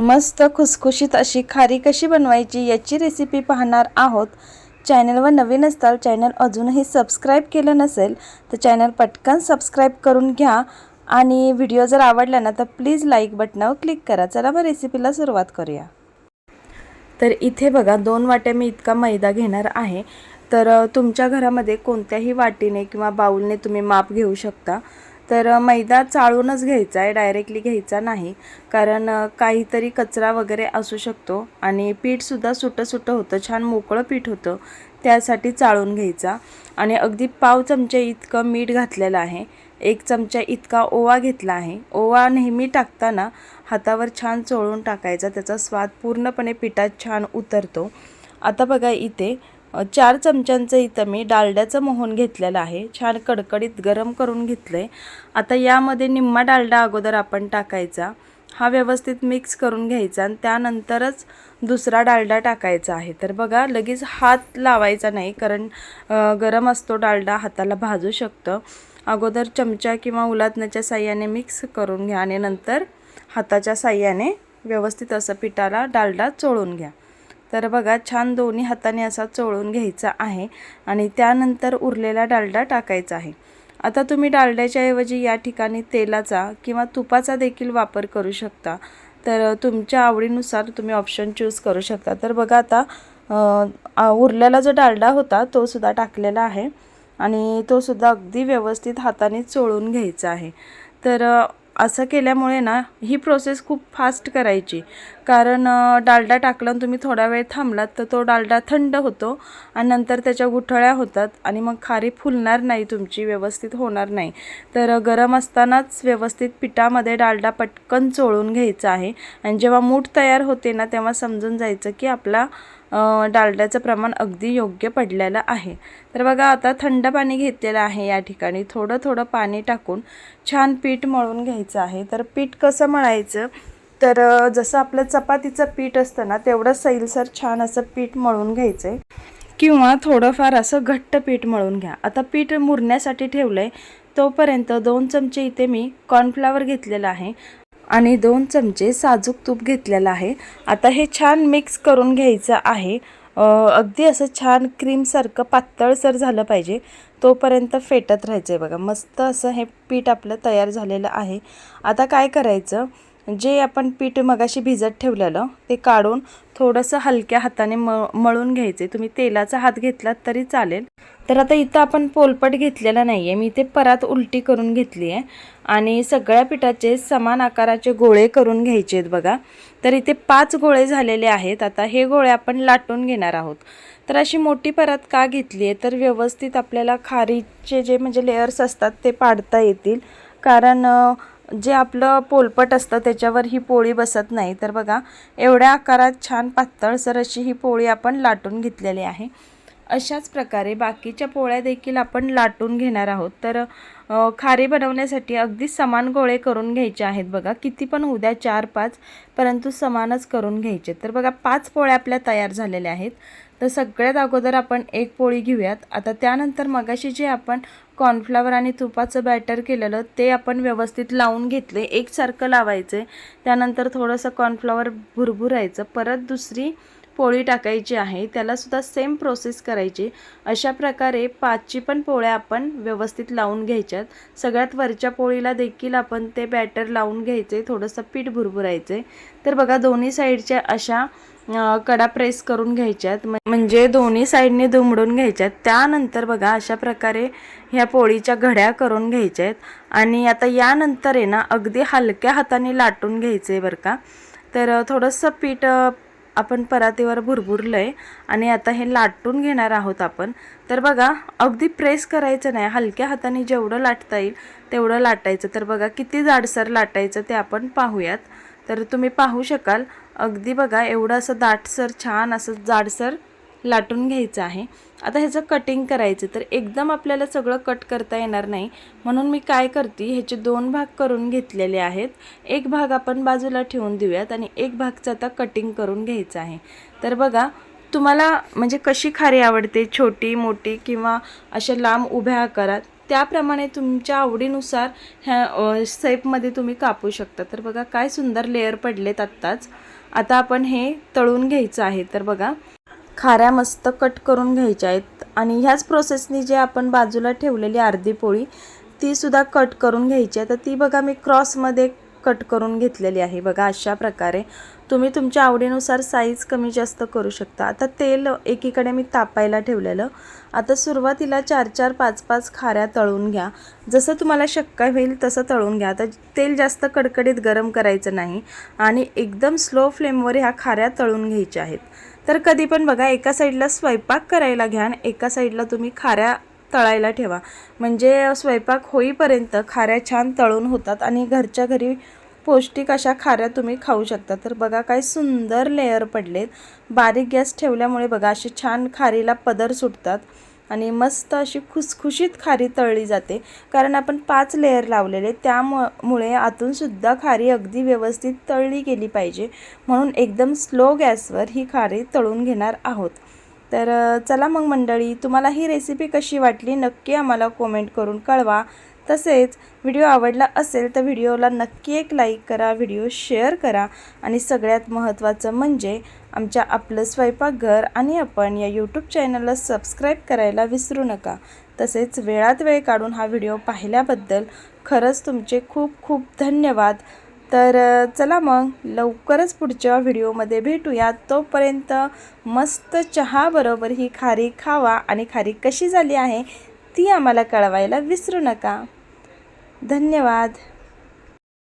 मस्त खुसखुशीत अशी खारी कशी बनवायची याची रेसिपी पाहणार आहोत. चॅनलवर नवीन असताल चॅनल अजूनही सबस्क्राईब केलं नसेल तर चॅनल पटकन सबस्क्राईब करून घ्या. आणि व्हिडिओ जर आवडला ना तर प्लीज लाईक बटनावर क्लिक करा. चला मग रेसिपीला सुरुवात करूया. तर इथे बघा दोन वाट्या मी इतका मैदा घेणार आहे. तर तुमच्या घरामध्ये कोणत्याही वाटीने किंवा बाऊलने तुम्ही माप घेऊ शकता. तर मैदा चाळूनच घ्यायचा आहे डायरेक्टली घ्यायचा नाही. कारण काहीतरी कचरा वगैरे असू शकतो आणि पीठसुद्धा सुटं सुटं होतं छान मोकळं पीठ होतं त्यासाठी चाळून घ्यायचा. आणि अगदी पाव चमचे इतकं मीठ घातलेलं आहे एक चमचा इतका ओवा घेतला आहे. ओवा नेहमी टाकताना हातावर छान चोळून टाकायचा त्याचा स्वाद पूर्णपणे पिठात छान उतरतो. आता बघा इथे चार चमच्यांचं इथं मी डालड्याचं मोहन घेतलेलं आहे. छान कडकडीत गरम करून घेतलं आहे आता यामध्ये निम्मा डालडा अगोदर आपण टाकायचा. हा व्यवस्थित मिक्स करून घ्यायचा आणि त्यानंतरच दुसरा डालडा टाकायचा आहे. तर बघा लगेच हात लावायचा नाही कारण गरम असतो डालडा हाताला भाजू शकतं. अगोदर चमचा किंवा उलातण्याच्या साह्याने मिक्स करून घ्या आणि नंतर हाताच्या साह्याने व्यवस्थित असं पिठाला डालडा चोळून घ्या. तर बघा छान दोन्ही हाताने असा चोळून घ्यायचा आहे आणि त्यानंतर उरलेला डालडा टाकायचा आहे. आता तुम्ही डालड्याच्या ऐवजी या ठिकाणी तेलाचा किंवा तुपाचा देखील वापर करू शकता. तर तुमच्या आवडीनुसार तुम्ही ऑप्शन चूज करू शकता. तर बघा आता उरलेला जो डालडा होता तो सुद्धा टाकलेला आहे आणि तो सुद्धा अगदी व्यवस्थित हाताने चोळून घ्यायचा आहे. तर असं केल्यामुळे ना ही प्रोसेस खूप फास्ट करायची. कारण डालडा टाकला तुम्ही थोडा वेळ थांबलात तर तो डालडा थंड होतो आणि नंतर त्याच्या गुठळ्या होतात आणि मग खारी फुलणार नाही तुमची व्यवस्थित होणार नाही. तर गरम असतानाच व्यवस्थित पिठामध्ये डालडा पटकन चोळून घ्यायचा आहे. आणि जेव्हा मूठ तयार होते ना तेव्हा समजून जायचं की आपला डालड्याचं प्रमाण अगदी योग्य पडलेलं आहे. तर बघा आता थंड पाणी घेतलेलं आहे या ठिकाणी. थोडं थोडं पाणी टाकून छान पीठ मळून घ्यायचं आहे. तर पीठ कसं मळायचं? तर जसं आपलं चपातीचं पीठ असतं ना तेवढं सैलसर छान असं पीठ मळून घ्यायचं आहे किंवा थोडंफार असं घट्ट पीठ मळून घ्या. आता पीठ मुरण्यासाठी ठेवलं आहे तोपर्यंत दोन चमचे इथे मी कॉर्नफ्लावर घेतलेलं आहे. आणि दोन चमचे साजूक तूप घेतलेलं आहे. आता हे छान मिक्स करून घ्यायचं आहे. अगदी असं छान क्रीमसारखं पातळसर झालं पाहिजे. तोपर्यंत फेटत राहायचं आहे बघा. मस्त असं हे पीठ आपलं तयार झालेलं आहे. आता काय करायचं? जे आपण पीठ मगाशी भिजत ठेवलेलं ते काढून थोडंसं हलक्या हाताने म मळून घ्यायचे. तुम्ही तेलाचा हात घेतलात तरी चालेल. तर आता इथं आपण पोलपट घेतलेला नाही आहे मी ते परात उलटी करून घेतली आहे आणि सगळ्या पिठाचे समान आकाराचे गोळे करून घ्यायचे आहेत बघा. तर इथे पाच गोळे झालेले आहेत. आता हे गोळे आपण लाटून घेणार आहोत. तर अशी मोठी परात का घेतली आहे तर व्यवस्थित आपल्याला खारीचे जे म्हणजे लेयर्स असतात ते पाडता येतील. कारण जे आपलं पोलपट असतं त्याच्यावर ही पोळी बसत नाही. तर बघा एवढ्या आकारात छान पातळसर अशी ही पोळी आपण लाटून घेतलेली आहे. अशाच प्रकारे बाकीच्या पोळ्या देखील आपण लाटून घेणार आहोत. तर खारे खारी बनवण्यासाठी अगदी समान गोळे करून घ्यायचे आहेत बघा. किती पण उद्या चार पाच परंतु समानच करून घ्यायचे. तर बघा पाच पोळ्या आपल्या तयार झालेल्या आहेत. तर सगळ्यात अगोदर आपण एक पोळी घेऊयात. आता त्यानंतर मगाशी जे आपण कॉर्नफ्लावर आणि तुपाचं बॅटर केलेलं ते आपण व्यवस्थित लावून घेतले. एकसारखं लावायचं. आहे त्यानंतर थोडंसं कॉर्नफ्लावर भुरभुरायचं. परत दुसरी पोळी टाकायची आहे. त्यालासुद्धा सेम प्रोसेस करायची. अशा प्रकारे पाचची पण पोळ्या आपण व्यवस्थित लावून घ्यायच्यात. सगळ्यात वरच्या पोळीला देखील आपण ते बॅटर लावून घ्यायचे. थोडंसं पीठ भुरभुरायचे. तर बघा दोन्ही साईडच्या अशा कडा प्रेस करून घ्यायच्यात. म्हणजे दोन्ही साईडने दुमडून घ्यायच्यात. त्यानंतर बघा अशा प्रकारे ह्या पोळीच्या घड्या करून घ्यायच्या आहेत आणि आता यानंतर आहे ना अगदी हलक्या हाताने लाटून घ्यायचं आहे बरं का. तर थोडंसं पीठ आपण परातीवर भुरभुरलं आहे आणि आता हे लाटून घेणार आहोत आपण. तर बघा अगदी प्रेस करायचं नाही. हलक्या हाताने जेवढं लाटता येईल तेवढं लाटायचं. तर बघा किती जाडसर लाटायचं ते आपण पाहूयात. तर तुम्ही पाहू शकाल. अगदी बघा एवढं असं दाटसर छान असं जाडसर लाटून घ्यायचं आहे. आता ह्याचं कटिंग करायचं तर एकदम आपल्याला सगळं कट करता येणार नाही. म्हणून मी काय करते ह्याचे दोन भाग करून घेतलेले आहेत. एक भाग आपण बाजूला ठेवून देऊयात आणि एक भागचं आता कटिंग करून घ्यायचं आहे. तर बघा तुम्हाला म्हणजे कशी खारी आवडते छोटी मोठी किंवा अशा लांब उभ्या आकारात त्याप्रमाणे तुमच्या आवडीनुसार ह्या सेपमध्ये तुम्ही कापू शकता. तर बघा काय सुंदर लेअर पडलेत आत्ताच. आता आपण हे तळून घ्यायचं आहे. तर बघा खाऱ्या मस्त कट करून घ्यायच्या आहेत. आणि ह्याच प्रोसेसनी जे आपण बाजूला ठेवलेली अर्धी पोळी तीसुद्धा कट करून घ्यायची आहे. तर ती बघा मी क्रॉसमध्ये कट करून घेतलेली आहे. बघा अशा प्रकारे तुम्ही तुमच्या आवडीनुसार साईज कमी जास्त करू शकता. आता तेल एकीकडे मी तापायला ठेवलेलं. आता सुरुवातीला चार चार पाच पाच खाऱ्या तळून घ्या. जसं तुम्हाला शक्य होईल तसं तळून घ्या. आता तेल जास्त कडकडीत गरम करायचं नाही आणि एकदम स्लो फ्लेमवर ह्या खाऱ्या तळून घ्यायच्या आहेत. तर कधी पण बघा एका साईडला स्वयंपाक करायला घ्या आणि एका साईडला तुम्ही खाऱ्या तळायला ठेवा. म्हणजे स्वयंपाक होईपर्यंत खाऱ्या छान तळून होतात आणि घरच्या घरी पौष्टिक अशा खाऱ्या तुम्ही खाऊ शकता. तर बघा काय सुंदर लेअर पडलेत. बारीक गॅस ठेवल्यामुळे बघा असे छान खारीला पदर सुटतात आणि मस्त अशी खुसखुशीत खारी तळली जाते. कारण आपण पाच लेअर लावलेले त्यामुळे आतूनसुद्धा खारी अगदी व्यवस्थित तळली गेली पाहिजे. म्हणून एकदम स्लो गॅसवर ही खारी तळून घेणार आहोत. तर चला मग मंडळी तुम्हाला ही रेसिपी कशी वाटली नक्की आम्हाला कॉमेंट करून कळवा. तसेच व्हिडिओ आवडला असेल तर व्हिडिओला नक्की एक लाईक करा व्हिडिओ शेअर करा. आणि सगळ्यात महत्त्वाचं म्हणजे आमच्या आपलं स्वयंपाकघर आणि आपण या यूट्यूब चॅनलला सबस्क्राईब करायला विसरू नका. तसेच वेळात वेळ काढून हा व्हिडिओ पाहिल्याबद्दल खरंच तुमचे खूप खूप धन्यवाद. तर चला मग लवकरच पुढच्या व्हिडिओमध्ये भेटूया तोपर्यंत मस्त चहाबरोबर ही खारी खावा आणि खारी कशी झाली आहे ती आम्हाला कळवायला विसरू नका. धन्यवाद.